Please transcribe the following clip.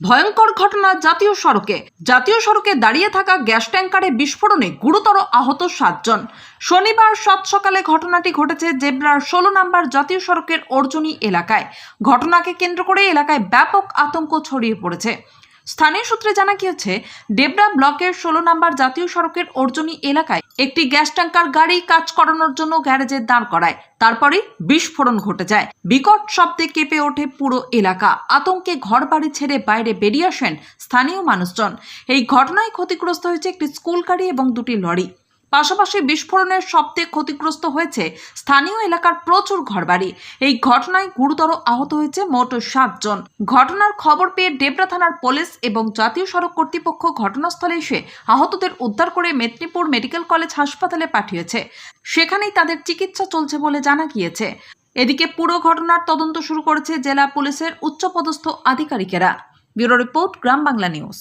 ভয়ঙ্কর ঘটনা জাতীয় সড়কে। জাতীয় সড়কে দাঁড়িয়ে থাকা গ্যাস ট্যাঙ্কারে বিস্ফোরণে গুরুতর আহত সাতজন। শনিবার সাত সকালে ঘটনাটি ঘটেছে জেব্রার ষোলো নম্বর জাতীয় সড়কের অর্জুনী এলাকায়। ঘটনাকে কেন্দ্র করে এলাকায় ব্যাপক আতঙ্ক ছড়িয়ে পড়েছে। স্থানীয় সূত্রে জানা গিয়েছে, ডেবরা ব্লকের ষোলো নম্বর জাতীয় সড়কের অর্জনী এলাকায় একটি গ্যাস ট্যাঙ্কার গাড়ি কাজ করানোর জন্য গ্যারেজে দাঁড় করায়। তারপরে বিস্ফোরণ ঘটে যায়। বিকট শব্দে কেঁপে ওঠে পুরো এলাকা। আতঙ্কে ঘর বাড়ি ছেড়ে বাইরে বেরিয়ে আসেন স্থানীয় মানুষজন। এই ঘটনায় ক্ষতিগ্রস্ত হয়েছে একটি স্কুল গাড়ি এবং দুটি লরি। পাশাপাশি বিস্ফোরণের শব্দে ক্ষতিগ্রস্ত হয়েছে স্থানীয় এলাকার প্রচুর ঘরবাড়ি। এই ঘটনায় গুরুতর আহত হয়েছে মোট সাতজন। ঘটনার খবর পেয়ে ডেবরা থানার পুলিশ এবং জাতীয় সড়ক কর্তৃপক্ষ ঘটনাস্থলে এসে আহতদের উদ্ধার করে মেদিনীপুর মেডিকেল কলেজ হাসপাতালে পাঠিয়েছে। সেখানেই তাদের চিকিৎসা চলছে বলে জানা গিয়েছে। এদিকে পুরো ঘটনার তদন্ত শুরু করেছে জেলা পুলিশের উচ্চপদস্থ আধিকারিকেরা। Bureau report, Gram Bangla news.